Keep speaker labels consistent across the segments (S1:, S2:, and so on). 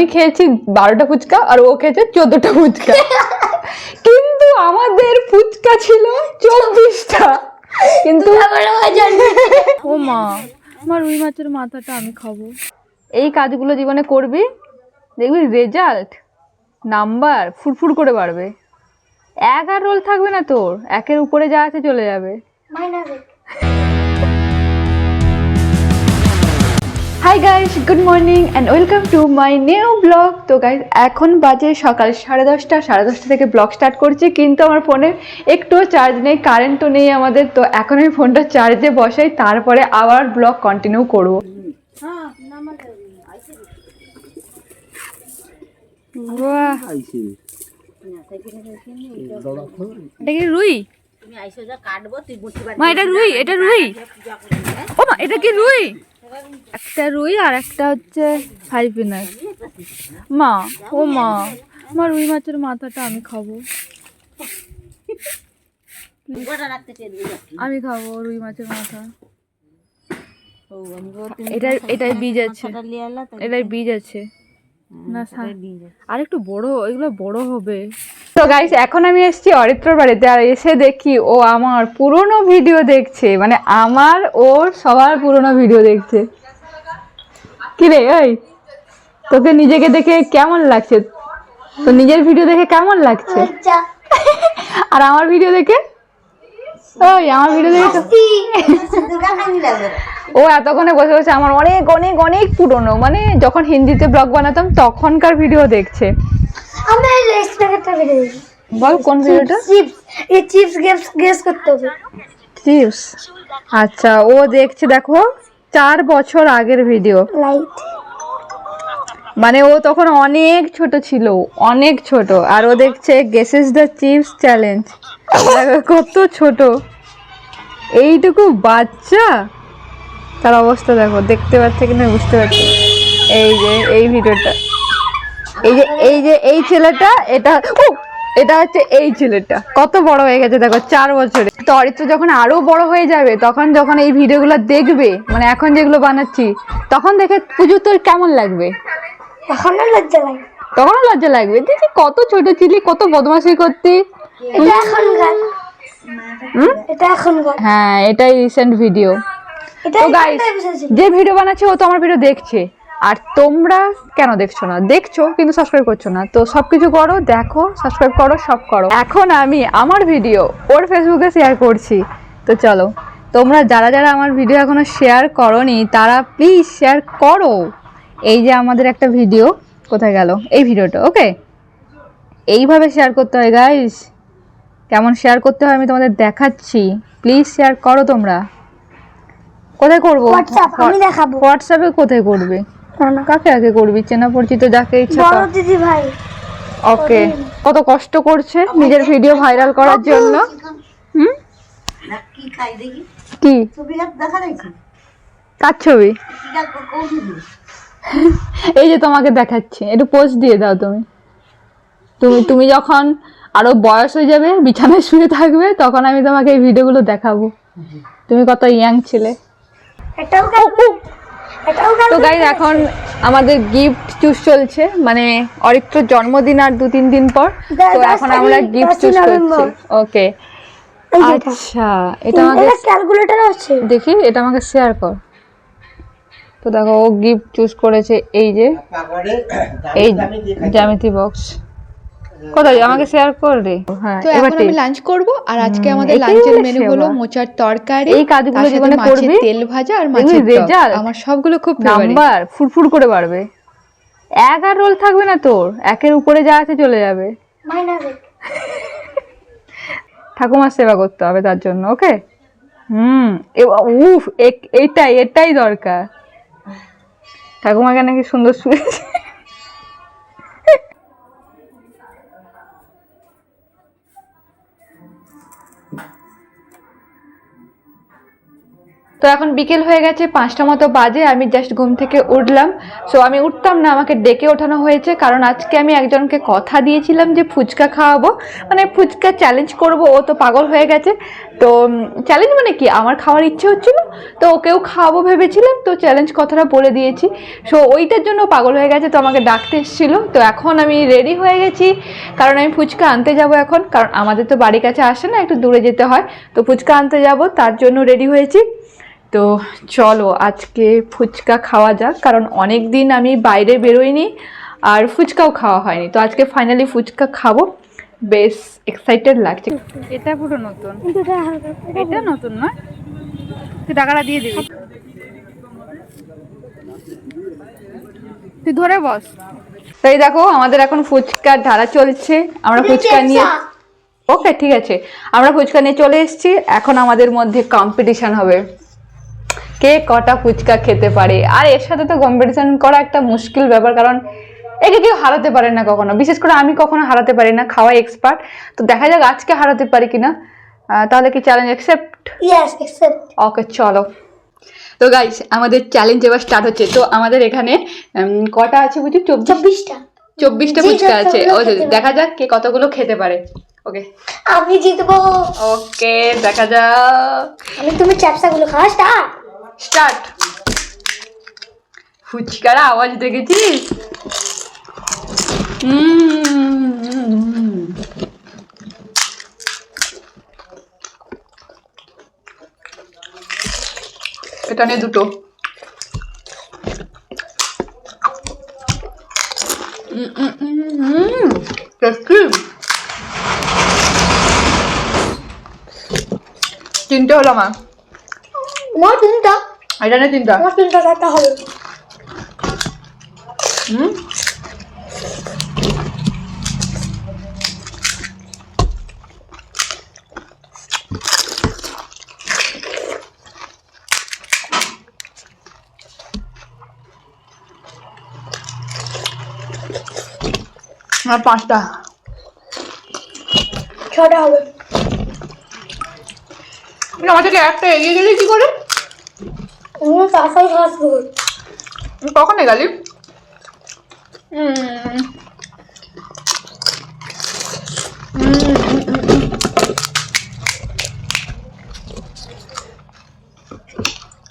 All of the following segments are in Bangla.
S1: আমি খেয়েছি বারোটা ফুচকা আর ও খেয়েছে চোদ্দটা ফুচকা। কিন্তু আমাদের ফুচকা ছিল চব্বিশটা। কিন্তু
S2: ও মা আমার রুই মাছের মাথাটা আমি খাব।
S1: এই কাজগুলো জীবনে করবি দেখবি রেজাল্ট নাম্বার ফুরফুর করে বাড়বে। এক আর রোল থাকবে না তোর একের উপরে যা আছে চলে যাবে। Hi guys good morning and welcome to my new vlog তো গাইস এখন বাজে সকাল সাড়ে দশটা সাড়ে দশটা থেকে ব্লগ স্টার্ট করছি কিন্তু আমার ফোনে একটুও চার্জ নেই কারেন্টও নেই আমাদের। তো এখন আমি ফোনটা চার্জে বসাই তারপরে আবার ব্লগ কন্টিনিউ করব।
S2: এটা কি রুই? মা এটা রুই এটা রুই। ও মা এটা কি রুই? একটা রুই আর একটা হচ্ছে ফাইপিনাস মা ও মা আমার রুই মাছের মাথাটা আমি খাব। আমি খাব রুই মাছের মাথা। এটা এটাই বীজ আছে। এটাই বীজ আছে। না আর একটু বড় এগুলো বড় হবে।
S1: তো গাইস এখন আমি এসেছি অরিত্রর বাড়িতে আর এসে দেখি ও আমার পুরনো ভিডিও দেখছে। মানে আমার ওর সবার পুরনো ভিডিও দেখছে। কি রে ওই তোকে নিজেকে দেখে কেমন লাগছে? তো নিজের ভিডিও দেখে কেমন লাগছে? আর আমার ভিডিও দেখে? ওই আমার ভিডিও দেখে তো- ও এতক্ষণে বসে বসে আমার অনেক অনেক অনেক পুরনো। মানে যখন হিন্দিতে ব্লগ বানাতাম তখনকার ভিডিও দেখছে।
S3: আমি রেস্টুরেন্টটা বেরিয়ে
S1: বল কোন ভিডিওটা
S3: চিপস এই চিপস গেস গেস করতে হবে।
S1: চিপস আচ্ছা ও দেখছে দেখো চার বছর আগের ভিডিও
S3: লাইট
S1: মানে ও তখন অনেক ছোট ছিল অনেক ছোট। আর ও দেখছে গেসেস দ্য চিপস চ্যালেঞ্জ কত ছোট। এইটুকু বাচ্চা? তার অবস্থা দেখো দেখতে পাচ্ছে কিনা বুঝতে পারছি এই যে এই ভিডিওটা এই যে এই যে এই ছেলেটা এটা ও এটা হচ্ছে এই ছেলেটা। কত বড় হয়ে গেছে দেখো চার বছরে। তো অরিত্র যখন আরও বড় হয়ে যাবে তখন যখন এই ভিডিওগুলো দেখবে মানে এখন যেগুলো বানাচ্ছি তখন দেখে পুজো তোর কেমন লাগবে?
S3: এখনও লজ্জা লাগে।
S1: তখনও লজ্জা লাগবে। দিদি কত ছোট ছিলি কত বদমাশি করতি।
S3: এটা
S1: হ্যাঁ এটাই রিসেন্ট ভিডিও তো গাইস যে ভিডিও বানাচ্ছে ও তো আমার ভিডিও দেখছে। আর তোমরা কেন দেখছ না? দেখছ কিন্তু সাবস্ক্রাইব করছ না। তো সব কিছু করো দেখো সাবস্ক্রাইব করো সব করো। এখন আমি আমার ভিডিও ওর ফেসবুকে শেয়ার করছি। তো চলো তোমরা যারা যারা আমার ভিডিও এখনও শেয়ার করনি তারা প্লিজ শেয়ার করো। এই যে আমাদের একটা ভিডিও কোথায় গেল? এই ভিডিওটা ওকে এইভাবে শেয়ার করতে হয় গাইস কেমন শেয়ার করতে হয় আমি তোমাদের দেখাচ্ছি। প্লিজ শেয়ার করো তোমরা। কোথায় করব?
S3: হোয়াটসঅ্যাপে
S1: কোথায় করবি?
S3: না
S1: কাকে আগে করবি? চেনা পরিচিত যাকে ইচ্ছা
S3: বড় দিদি ভাই।
S1: ওকে। কত কষ্ট করছে নিজের ভিডিও ভাইরাল করার জন্য। হুম? কি কার ছবি? এই যে তোমাকে দেখাচ্ছি। একটু পোস্ট দিয়ে দাও তুমি। তুমি তুমি যখন আরও বয়স হয়ে যাবে বিছানায় শুয়ে থাকবে তখন আমি তোমাকে এই ভিডিওগুলো দেখাবো। তুমি কত ইয়াং ছিলে।
S3: এটাও
S1: তো গাইজ এখন আমাদের গিফট চুজ চলছে মানে অরিত্রর জন্মদিন আর দু তিন দিন পর। তো এখন আমরা গিফট চুজ করছি। ওকে আচ্ছা এটা আমাকে
S3: ক্যালকুলেটর আছে।
S1: দেখি এটা আমাকে শেয়ার কর। তো দেখো ও গিফট চুজ করেছে এই যে এই জ্যামিতি বক্স কোথায়? আমাকে শেয়ার হ্যাঁ
S4: তো এখন আমি লাঞ্চ করব আর আজকে আমাদের লাঞ্চের মেনু হলো মোচার তরকারি
S1: এই কাজগুলো জীবনে করবি,
S4: তেল ভাজা আর মাছের আমার সবগুলো খুব
S1: নাম্বার? ফুরফুর করে বাড়বে। এক আর রোল থাকবে না তোর। একের উপরে যা আছে চলে যাবে। ঠাকুমার সেবা করতে হবে তার জন্য ওকে হুম উফ এ- এইটাই এটাই দরকার। ঠাকুমাকে নাকি সুন্দর শুয়েছে তো এখন বিকেল হয়ে গেছে, পাঁচটা মতো বাজে, আমি জাস্ট ঘুম থেকে উঠলাম। সো আমি উঠতাম না, আমাকে ডেকে ওঠানো হয়েছে, কারণ আজকে আমি একজনকে কথা দিয়েছিলাম যে ফুচকা খাওয়াবো। মানে ফুচকা চ্যালেঞ্জ করব, ও তো পাগল হয়ে গেছে। তো চ্যালেঞ্জ মানে কি? আমার খাওয়ার ইচ্ছে হচ্ছিল, তো ওকেও খাওয়াবো ভেবেছিলাম, তো চ্যালেঞ্জ কথাটা বলে দিয়েছি। সো ওইটার জন্য পাগল হয়ে গেছে, তো আমাকে ডাকতে এসেছিল। তো এখন আমি রেডি হয়ে গেছি, কারণ আমি ফুচকা আনতে যাব এখন, কারণ আমাদের তো বাড়ির কাছে আসে না, একটু দূরে যেতে হয়। তো ফুচকা আনতে যাব, তার জন্য রেডি হয়েছি। তো চলো আজকে ফুচকা খাওয়া যাক কারণ অনেক দিন আমি বাইরে বেরোইনি আর ফুচকাও খাওয়া হয়নি। তো আজকে ফাইনালি ফুচকা খাব। বেশ এক্সাইটেড লাগছে।
S2: এটা পুরো নতুন।
S3: এটা
S2: নতুন না তুই টাকাটা দিয়ে দিবি। তুই ধরে বস।
S1: তাই দেখো আমাদের এখন ফুচকার ধারা চলছে। আমরা ফুচকা নিয়ে ওকে ঠিক আছে। আমরা ফুচকা নিয়ে চলে এসেছি। এখন আমাদের মধ্যে কম্পিটিশন হবে। কে কটা ফুচকা খেতে পারে? আর এর সাথে তো কম্পিটিশন করা একটা মুশকিল ব্যাপার কারণ একে কেউ হারাতে পারে না কখনো। বিশেষ করে আমি কখনো হারাতে পারি না খাওয়া এক্সপার্ট তো দেখা যাক আজকে হারাতে পারি কিনা। তাহলে কি চ্যালেঞ্জ অ্যাকসেপ্ট
S3: ইয়েস
S1: ওকে চলো। তো গাইস আমাদের চ্যালেঞ্জ এবার স্টার্ট হচ্ছে। তো আমাদের এখানে কটা আছে বুঝি?
S3: চব্বিশটা।
S1: চব্বিশটা ফুচকা আছে। ও দেখা যাক কে কতগুলো খেতে পারে। ওকে
S3: আমি জিতবো।
S1: ওকে দেখা যাক।
S3: আমি তুমি চ্যাপসাগুলো খাওয়া স্টার্ট
S1: স্টার্ট। ফুচকার আওয়াজ দেখেছিস? এটা নিয়ে দুটো। তিনটে হলো আমার
S3: তিনটা।
S1: এটা নিয়ে তিনটা।
S3: তোমার তিনটা চারটা হবে।
S1: হুম? আমার পাঁচটা।
S3: ছটা হবে।
S1: আমার থেকে একটা এগিয়ে গেলে কি করে
S3: তুমি তাড়াতাড়ি খাওয়া শুরু করো।
S1: তুই কখন এগালি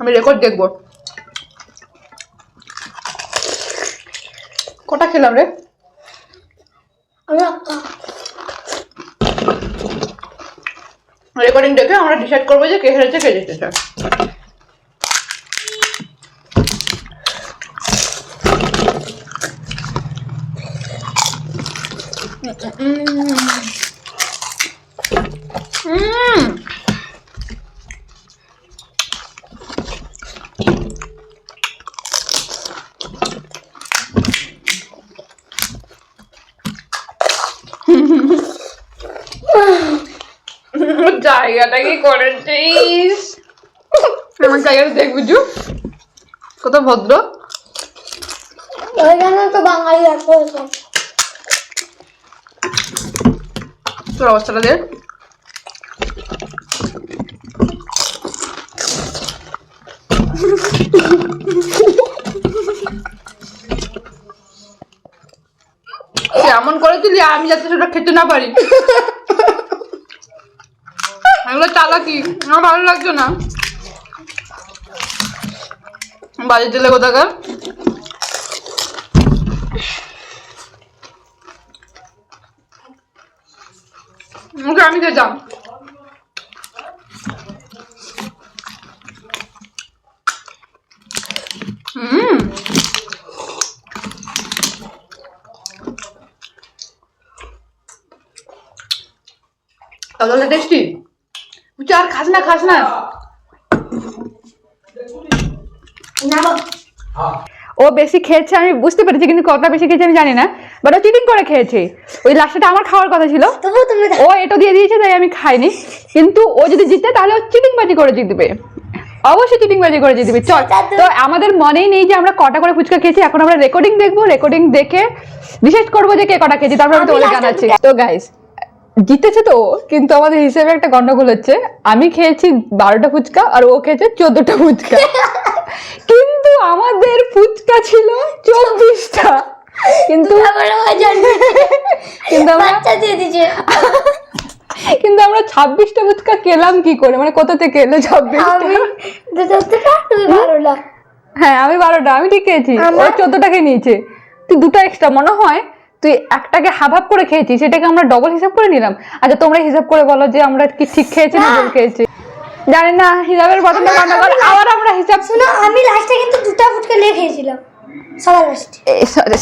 S1: আমি রেকর্ড দেখব। কটা খেলাম রে? রেকর্ডিং দেখে আমরা ডিসাইড করব যে কে হেরেছে কে জিতেছে। জায়গাটা কি করেছিস? আমার জায়গাটা দেখ বুঝু। কত ভদ্র।
S3: ওইখানে তো বাঙালি আছে সব
S1: অবস্থাটা দেখ এমন করে দিলি, আমি যাতে সেটা খেতে না পারি। এগুলো চালাকি, আমার ভালো লাগছে না। বাজে তেলে কোথাকার? আমি খেতাম তাহলে তুই আর খাস না খাস না। ও বেশি খেয়েছে, আমি বুঝতে পেরেছি, কিন্তু কতটা বেশি খেয়েছে আমি জানি না। বাট ও চিটিং করে খেয়েছে। ওই লাস্টটা আমার খাওয়ার কথা ছিল। ও এটা দিয়ে দিয়েছে তাই আমি খাইনি। কিন্তু ও যদি জিতে তাহলে ও চিটিং বাজি করে জিতবে। অবশ্যই চিটিং বাজি করে জিতবে। চল
S3: তো-
S1: তো আমাদের মনেই নেই যে আমরা কটা করে ফুচকা খেয়েছি। এখন আমরা রেকর্ডিং দেখব রেকর্ডিং দেখে ডিসাইড করব যে কে কটা খেয়েছি তারপর আমি তোমাদের জানাচ্ছি। তো গাইস জিতেছে তো কিন্তু আমাদের হিসেবে একটা গন্ডগোল হচ্ছে। আমি খেয়েছি বারোটা ফুচকা আর ও খেয়েছে চোদ্দটা ফুচকা। কিন্তু আমাদের ফুচকা ছিল চব্বিশটা। কিন্তু কিন্তু আমরা কিন্তু আমরা ছাব্বিশটা ফুচকা কি করে? মানে কোথা থেকে এলো ছাব্বিশটা? হ্যাঁ আমি বারোটা আমি ঠিক খেয়েছি।
S3: আমার-
S1: চোদ্দটাকে নিয়েছে। তুই দুটো এক্সট্রা মনে হয় তুই একটাকে হাফ হাফ করে খেয়েছিস সেটাকে আমরা ডবল হিসাব করে নিলাম। আচ্ছা তোমরা হিসাব করে বলো যে আমরা কি ঠিক খেয়েছি না। ভুল খেয়েছি। জানি না হিসাবের বদলে আবার আমরা হিসাব
S3: শোনো আমি লাস্টে কিন্তু দুটো ফুটকে নিয়ে খেয়েছিলাম।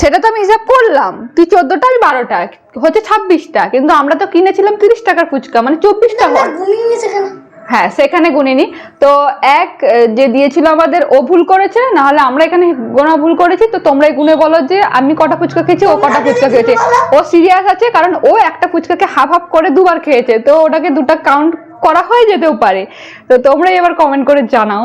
S1: সেটা তো আমি হিসাব করলাম। তুই চোদ্দটা আমি বারোটা হচ্ছে ছাব্বিশটা। কিন্তু আমরা তো কিনেছিলাম তিরিশ টাকার ফুচকা মানে হয়
S3: ঘুমিয়ে সেখানে।
S1: হ্যাঁ সেখানে গুনিনি। তো এক যে দিয়েছিল আমাদের ও ভুল করেছে না হলে আমরা এখানে গোনা ভুল করেছি তো তোমরাই গুনে বলো যে আমি কটা ফুচকা খেয়েছি ও কটা ফুচকা খেয়েছে। ও সিরিয়াস আছে কারণ ও একটা ফুচকাকে হাফ হাফ করে দুবার খেয়েছে তো ওটাকে দুটা কাউন্ট করা হয়ে যেতেও পারে। তো তোমরাই এবার কমেন্ট করে জানাও।